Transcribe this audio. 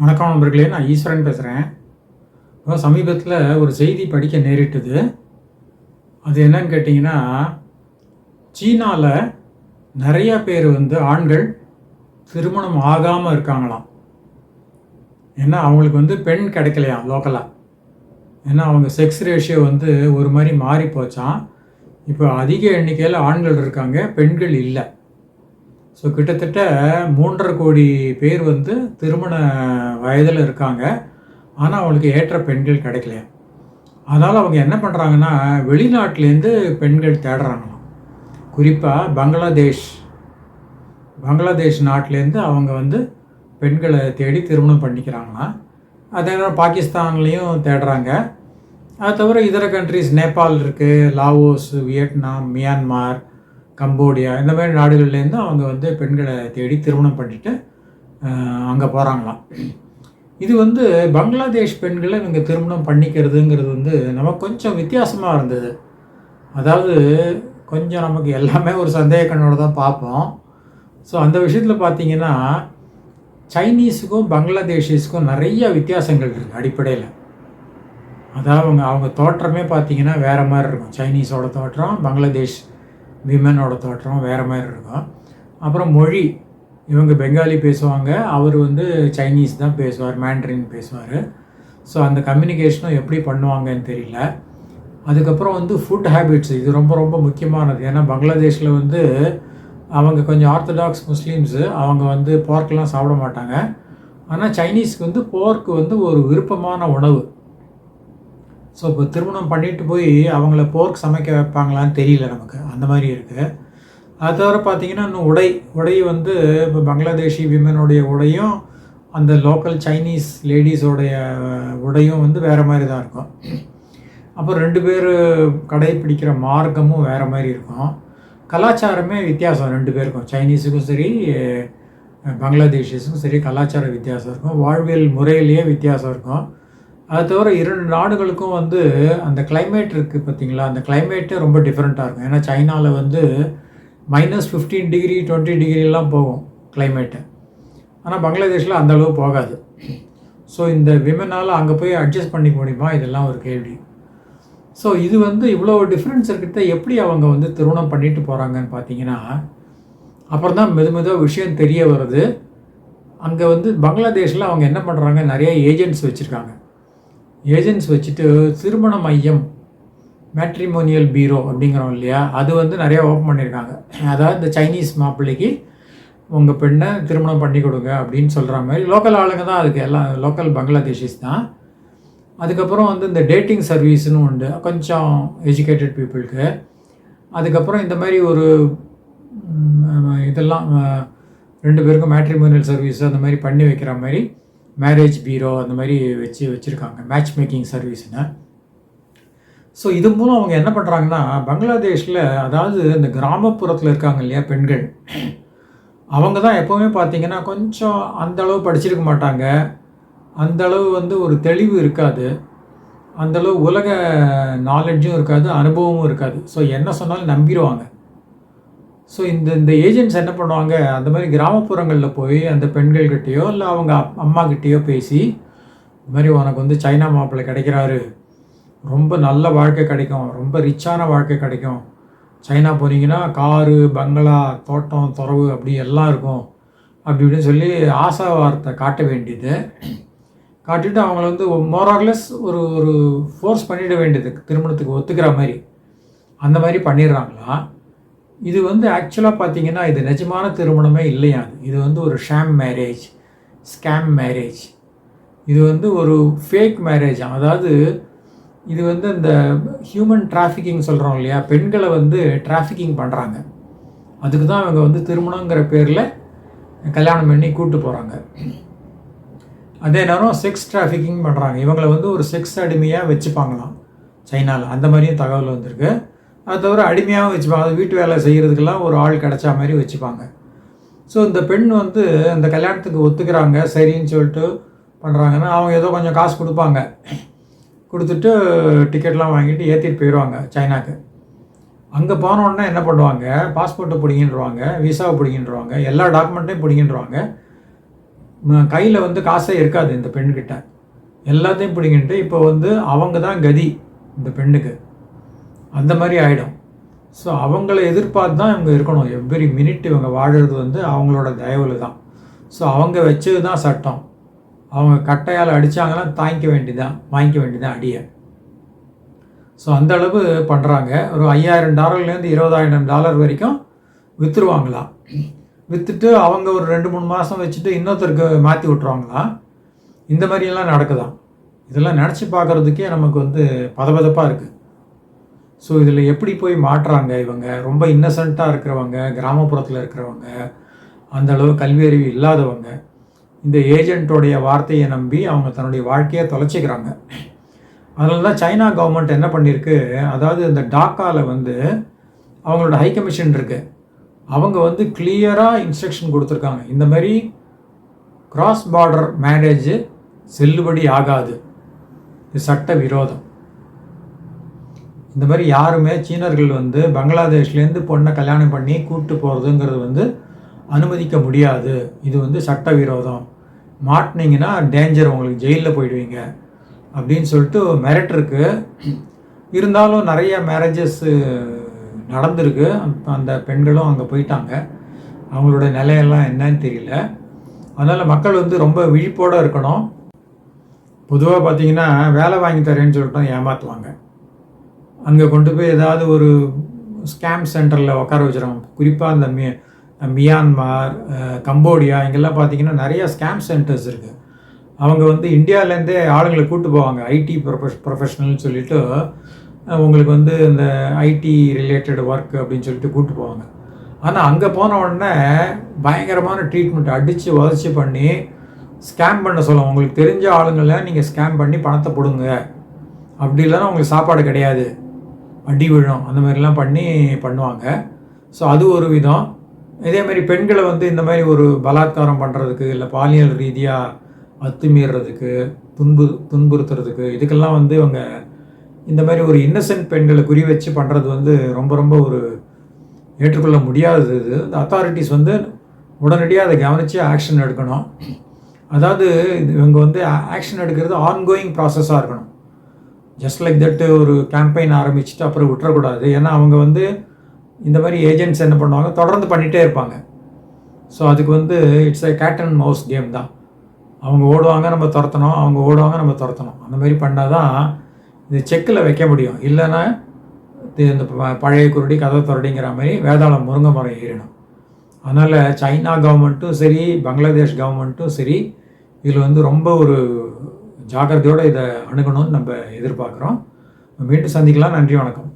வணக்கம் நண்பர்களே நான் ஈஸ்வரன் பேசுகிறேன் இப்போ சமீபத்தில் ஒரு செய்தி படிக்க நேரிட்டது. அது என்னன்னு கேட்டிங்கன்னா சீனாவில் நிறைய பேர் வந்து ஆண்கள் திருமணம் ஆகாமல் இருக்காங்களாம். ஏன்னா அவங்களுக்கு வந்து பெண் கிடைக்கலையாம் லோக்கலாக ஏன்னா அவங்க செக்ஸ் ரேஷியோ வந்து ஒரு மாதிரி மாறி போச்சான் இப்போ அதிக எண்ணிக்கையில் ஆண்கள் இருக்காங்க பெண்கள் இல்லை. ஸோ கிட்டத்தட்ட மூன்றரை கோடி பேர் வந்து திருமண வயதில் இருக்காங்க. ஆனால் அவங்களுக்கு ஏற்ற பெண்கள் கிடைக்கலையா அதனால் அவங்க என்ன பண்ணுறாங்கன்னா வெளிநாட்டிலேருந்து பெண்கள் தேடுறாங்களாம். குறிப்பாக பங்களாதேஷ். பங்களாதேஷ் நாட்டிலேருந்து அவங்க வந்து பெண்களை தேடி திருமணம் பண்ணிக்கிறாங்களாம். அதே நேரம் பாகிஸ்தான்லேயும் தேடுறாங்க. அது தவிர இதர கண்ட்ரிஸ் நேபாள் இருக்குது லாவோஸ் வியட்நாம் மியான்மார் கம்போடியா இந்த மாதிரி நாடுகள்லேருந்து அவங்க வந்து பெண்களை தேடி திருமணம் பண்ணிட்டு அங்கே போகிறாங்களாம் இது வந்து பங்களாதேஷ் பெண்களை இவங்க திருமணம் பண்ணிக்கிறதுங்கிறது வந்து நமக்கு கொஞ்சம் வித்தியாசமாக இருந்தது. அதாவது கொஞ்சம் நமக்கு எல்லாமே ஒரு சந்தேக கண்ணோட தான் பார்ப்போம். ஸோ அந்த விஷயத்தில் பார்த்தீங்கன்னா சைனீஸுக்கும் பங்களாதேஷிஸுக்கும் நிறைய வித்தியாசங்கள் இருக்குது அடிப்படையில். அதாவது அவங்க அவங்க தோற்றமே பார்த்தீங்கன்னா வேறு மாதிரி இருக்கும். சைனீஸோட தோற்றம் பங்களாதேஷ் விமனோட தோற்றம் வேறு மாதிரி இருக்கும். அப்புறம் மொழி இவங்க பெங்காலி பேசுவாங்க அவர் வந்து சைனீஸ் தான் பேசுவார் மேண்ட்ரின் பேசுவார். ஸோ அந்த கம்யூனிகேஷனும் எப்படி பண்ணுவாங்கன்னு தெரியல. அதுக்கப்புறம் வந்து ஃபுட் ஹேபிட்ஸ் இது ரொம்ப ரொம்ப முக்கியமானது. ஏன்னா பங்களாதேஷில் வந்து அவங்க கொஞ்சம் ஆர்த்தடாக்ஸ் முஸ்லீம்ஸு அவங்க வந்து போர்க்கெலாம் சாப்பிட மாட்டாங்க. ஆனால் சைனீஸ்க்கு வந்து போர்க்கு வந்து ஒரு விருப்பமான உணவு. ஸோ இப்போ திருமணம் பண்ணிட்டு போய் அவங்கள போர்க் சமைக்க வைப்பாங்களான்னு தெரியல நமக்கு. அந்த மாதிரி இருக்குது அது தவிர பார்த்தீங்கன்னா இன்னும் உடை உடை வந்து இப்போ பங்களாதேஷி விமனுடைய உடையும் அந்த லோக்கல் சைனீஸ் லேடிஸோடைய உடையும் வந்து வேறு மாதிரி தான் இருக்கும். அப்புறம் ரெண்டு பேர் கடைப்பிடிக்கிற மார்க்கமும் வேறு மாதிரி இருக்கும். கலாச்சாரமே வித்தியாசம். ரெண்டு பேருக்கும் சைனீஸுக்கும் சரி பங்களாதேஷிஸுக்கும் சரி கலாச்சார வித்தியாசம் இருக்கும். வாழ்வியல் முறையிலேயே வித்தியாசம் இருக்கும். அது தவிர இரண்டு நாடுகளுக்கும் வந்து அந்த கிளைமேட் இருக்குது பார்த்தீங்களா? அந்த கிளைமேட்டே ரொம்ப டிஃப்ரெண்ட்டாக இருக்கும். ஏன்னா சைனாவில் வந்து மைனஸ் ஃபிஃப்டீன் டிகிரி டுவெண்ட்டி டிகிரிலாம் போகும் கிளைமேட்டு ஆனால் பங்களாதேஷில் அந்தளவு போகாது. ஸோ இந்த விமனால் அங்கே போய் அட்ஜஸ்ட் பண்ணிக்க முடியுமா? இதெல்லாம் ஒரு கேள்வி. ஸோ இது வந்து இவ்வளோ டிஃப்ரென்ஸ் இருக்கிறத எப்படி அவங்க வந்து திருமணம் பண்ணிட்டு போகிறாங்கன்னு பார்த்தீங்கன்னா அப்புறம் தான் மெது மெதுவாக விஷயம் தெரிய வருது. அங்கே வந்து பங்களாதேஷில் அவங்க என்ன பண்ணுறாங்க நிறைய ஏஜென்ட்ஸ் வச்சுருக்காங்க. ஏஜென்ட்ஸ் வச்சுட்டு திருமண மையம் மேட்ரிமோனியல் பீரோ அப்படிங்கிறோம் இல்லையா? அது வந்து நிறையா ஓப்பன் பண்ணியிருக்காங்க. அதாவது இந்த சைனீஸ் மாப்பிள்ளைக்கு உங்கள் பெண்ணை திருமணம் பண்ணி கொடுங்க அப்படின்னு சொல்கிற மாதிரி லோக்கல் ஆளுங்க தான் அதுக்கு. எல்லாம் லோக்கல் பங்களாதேஷிஸ் தான். அதுக்கப்புறம் வந்து இந்த டேட்டிங் சர்வீஸ்னு உண்டு. கொஞ்சம் எஜுகேட்டட் பீப்புளுக்கு அதுக்கப்புறம் இந்த மாதிரி ஒரு இதெல்லாம் ரெண்டு பேருக்கும் மேட்ரிமோனியல் சர்வீஸ் அந்த மாதிரி பண்ணி வைக்கிற மாதிரி மேரேஜ் பீரோ அந்த மாதிரி வச்சு வச்சுருக்காங்க. மேட்ச் மேக்கிங் சர்வீஸ்னு ஸோ இது மூலம் அவங்க என்ன பண்ணுறாங்கன்னா பங்களாதேஷில் அதாவது இந்த கிராமப்புறத்தில் இருக்காங்க இல்லையா பெண்கள். அவங்க தான் எப்போவுமே பார்த்தீங்கன்னா கொஞ்சம் அந்தளவு படிச்சிருக்க மாட்டாங்க. அந்தளவு வந்து ஒரு தெளிவு இருக்காது. அந்தளவு உலக நாலெட்ஜும் இருக்காது அனுபவமும் இருக்காது. ஸோ என்ன சொன்னாலும் நம்பிடுவாங்க. ஸோ இந்த இந்த ஏஜென்ட்ஸ் என்ன பண்ணுவாங்க? அந்த மாதிரி கிராமப்புறங்களில் போய் அந்த பெண்கள்கிட்டேயோ இல்லை அவங்க அம்மாக்கிட்டேயோ பேசி இந்த மாதிரி உனக்கு வந்து சைனா மாப்பிள்ளை கிடைக்கிறாரு. ரொம்ப நல்ல வாழ்க்கை கிடைக்கும். ரொம்ப ரிச்சான வாழ்க்கை கிடைக்கும். சைனா போனீங்கன்னா காரு பங்களா தோட்டம் துறவு அப்படி எல்லாம் இருக்கும். அப்படி இப்படின்னு சொல்லி ஆசா வார்த்தை காட்ட வேண்டியது. காட்டிட்டு அவங்கள வந்து மோரார்லெஸ் ஒரு ஒரு ஃபோர்ஸ் பண்ணிட வேண்டியது. திருமணத்துக்கு ஒத்துக்கிற மாதிரி. அந்த மாதிரி பண்ணிடுறாங்களா? இது வந்து ஆக்சுவலாக பார்த்தீங்கன்னா இது நிஜமான திருமணமே இல்லையா? இது வந்து ஒரு ஷாம் மேரேஜ் ஸ்கேம் மேரேஜ் இது வந்து ஒரு ஃபேக் மேரேஜ் அதாவது இது வந்து இந்த ஹியூமன் டிராஃபிக்கிங் சொல்கிறோம் இல்லையா? பெண்களை வந்து டிராஃபிக்கிங் பண்ணுறாங்க அதுக்கு தான் அவங்க வந்து திருமணங்கிற பேரில் கல்யாணம் பண்ணி கூப்பிட்டு போகிறாங்க அதே நேரம் செக்ஸ் டிராஃபிக்கிங் பண்ணுறாங்க இவங்களை வந்து ஒரு செக்ஸ் அடிமையாக வச்சுப்பாங்களாம். சைனாவில் அந்த மாதிரியும் தகவல் வந்திருக்கு. அதை தவிர அடிமையாகவும் வச்சுப்பாங்க. அது வீட்டு வேலை செய்கிறதுக்கெல்லாம் ஒரு ஆள் கிடச்சா மாதிரி வச்சுப்பாங்க. ஸோ இந்த பெண் வந்து அந்த கல்யாணத்துக்கு ஒத்துக்கிறாங்க. சரின்னு சொல்லிட்டு பண்ணுறாங்கன்னா அவங்க ஏதோ கொஞ்சம் காசு கொடுப்பாங்க. கொடுத்துட்டு டிக்கெட்லாம் வாங்கிட்டு ஏற்றிட்டு போயிடுவாங்க சைனாக்கு. அங்கே போனோடனே என்ன பண்ணுவாங்க? பாஸ்போர்ட்டை பிடிங்கின்றுவாங்க விசாவை பிடிங்கின்றுவாங்க எல்லா டாக்குமெண்ட்டையும் பிடிங்கின்றுவாங்க. கையில் வந்து காசே இருக்காது இந்த பெண்கிட்ட. எல்லாத்தையும் பிடிங்கிட்டு இப்போ வந்து அவங்க தான் கதி இந்த பெண்ணுக்கு. அந்த மாதிரி ஆகிடும் ஸோ அவங்கள எதிர்பார்த்து தான் இவங்க இருக்கணும். எவ்ரி மினிட் இவங்க வாழ்கிறது வந்து அவங்களோட தயவில் தான். ஸோ அவங்க வச்சது தான் சட்டம். அவங்க கட்டையால் அடித்தாங்கன்னா தாங்கிக்க வேண்டிதான் வாங்கிக்க வேண்டியதான் அடியை. ஸோ அந்த அளவு பண்ணுறாங்க ஒரு ஐயாயிரம் டாலர்லேருந்து இருபதாயிரம் டாலர் வரைக்கும் விற்றுருவாங்களாம் விற்றுட்டு அவங்க ஒரு ரெண்டு மூணு மாதம் வச்சுட்டு இன்னொருத்தருக்கு மாற்றி விட்ருவாங்களாம் இந்த மாதிரியெல்லாம் நடக்குதாம் இதெல்லாம் நினச்சி பார்க்குறதுக்கே நமக்கு வந்து பதபதப்பாக இருக்குது ஸோ இதில் எப்படி போய் மாட்டுறாங்க இவங்க ரொம்ப இன்னசென்ட்டாக இருக்கிறவங்க கிராமப்புறத்தில் இருக்கிறவங்க அந்த அளவு கல்வி அறிவு இல்லாதவங்க இந்த ஏஜென்ட்டோடைய வார்த்தையை நம்பி அவங்க தன்னுடைய வாழ்க்கையை தொலைச்சிக்கிறாங்க. அதனால தான் சைனா கவர்மெண்ட் என்ன பண்ணியிருக்கு அதாவது இந்த டாக்காவில் வந்து அவங்களோட ஹை கமிஷன் இருக்குது அவங்க வந்து கிளியராக இன்ஸ்ட்ரக்ஷன் கொடுத்துருக்காங்க. இந்த மாதிரி கிராஸ் பார்டர் மேரேஜ் செல்லுபடி ஆகாது. இது சட்ட விரோதம். இந்த மாதிரி யாருமே சீனர்கள் வந்து பங்களாதேஷ்லேருந்து பொண்ணை கல்யாணம் பண்ணி கூப்பிட்டு போகிறதுங்கிறது வந்து அனுமதிக்க முடியாது. இது வந்து சட்ட விரோதம் மாட்டினீங்கன்னா டேஞ்சர் உங்களுக்கு ஜெயிலில் போயிடுவீங்க. அப்படின்னு சொல்லிட்டு மெரிட் இருந்தாலும் நிறைய மேரேஜஸ் நடந்திருக்கு. அந்த பெண்களும் அங்கே போயிட்டாங்க. அவங்களோட நிலையெல்லாம் என்னன்னு தெரியல. அதனால் மக்கள் வந்து ரொம்ப விழிப்போடு இருக்கணும். பொதுவாக பார்த்தீங்கன்னா வேலை வாங்கி தரேன்னு சொல்லிட்டு ஏமாற்றுவாங்க அங்கே கொண்டு போய் ஏதாவது ஒரு ஸ்கேம் சென்டரில் உட்கார வச்சுருவாங்க. குறிப்பாக அந்த மி மியான்மார் கம்போடியா இங்கெல்லாம் பார்த்தீங்கன்னா நிறையா ஸ்கேம் சென்டர்ஸ் இருக்குது அவங்க வந்து இந்தியாவிலேருந்தே ஆளுங்களை கூப்பிட்டு போவாங்க. ஐடி ப்ரொஃபஷ் ப்ரொஃபஷனல்னு சொல்லிட்டு உங்களுக்கு வந்து இந்த ஐடி ரிலேட்டட் ஒர்க் அப்படின்னு சொல்லிட்டு கூப்பிட்டு போவாங்க. ஆனால் அங்கே போன உடனே பயங்கரமான ட்ரீட்மெண்ட் அடித்து உதச்சி பண்ணி ஸ்கேம் பண்ண சொல்லுவோம் உங்களுக்கு தெரிஞ்ச ஆளுங்களை நீங்கள் ஸ்கேம் பண்ணி பணத்தை கொடுங்க அப்படி இல்லைன்னா உங்களுக்கு சாப்பாடு கிடையாது. அடி விழும் அந்த மாதிரிலாம் பண்ணி பண்ணுவாங்க. ஸோ அது ஒரு விதம். இதேமாரி பெண்களை வந்து இந்த மாதிரி ஒரு பலாத்காரம் பண்ணுறதுக்கு இல்லை பாலியல் ரீதியாக அத்துமீறதுக்கு துன்பு துன்புறுத்துறதுக்கு இதுக்கெல்லாம் வந்து இவங்க இந்த மாதிரி ஒரு இன்னசென்ட் பெண்களை குறி வச்சு பண்ணுறது வந்து ரொம்ப ரொம்ப ஒரு ஏற்றுக்கொள்ள முடியாதது இது. இந்த அத்தாரிட்டிஸ் வந்து உடனடியாக அதை கவனித்து ஆக்ஷன் எடுக்கணும். அதாவது இவங்க வந்து ஆக்ஷன் எடுக்கிறது ஆன்கோயிங் ப்ராசஸாக இருக்கணும். ஜஸ்ட் லைக் தட்டு ஒரு கேம்பெயின் ஆரம்பிச்சுட்டு அப்புறம் விட்டுறக்கூடாது. ஏன்னா அவங்க வந்து இந்த மாதிரி ஏஜென்ட்ஸ் என்ன பண்ணுவாங்க? தொடர்ந்து பண்ணிகிட்டே இருப்பாங்க. ஸோ அதுக்கு வந்து it's a cat and mouse game தான். அவங்க ஓடுவாங்க நம்ம துரத்தணும். அவங்க ஓடுவாங்க நம்ம துரத்தணும். அந்த மாதிரி பண்ணால் தான் இது செக்கில் வைக்க முடியும். இல்லைன்னா இந்த பழைய குருடி கதை துரடிங்கிற மாதிரி வேதாளம் முருங்கை மரம் ஏறிடும். அதனால் சைனா கவர்மெண்ட்டும் சரி பங்களாதேஷ் கவர்மெண்ட்டும் சரி இதில் வந்து ரொம்ப ஒரு ஜாக்கிரதையோடு இதை அணுகணும்னு நம்ம எதிர்பார்க்குறோம். மீண்டும் சந்திக்கலாம். நன்றி வணக்கம்.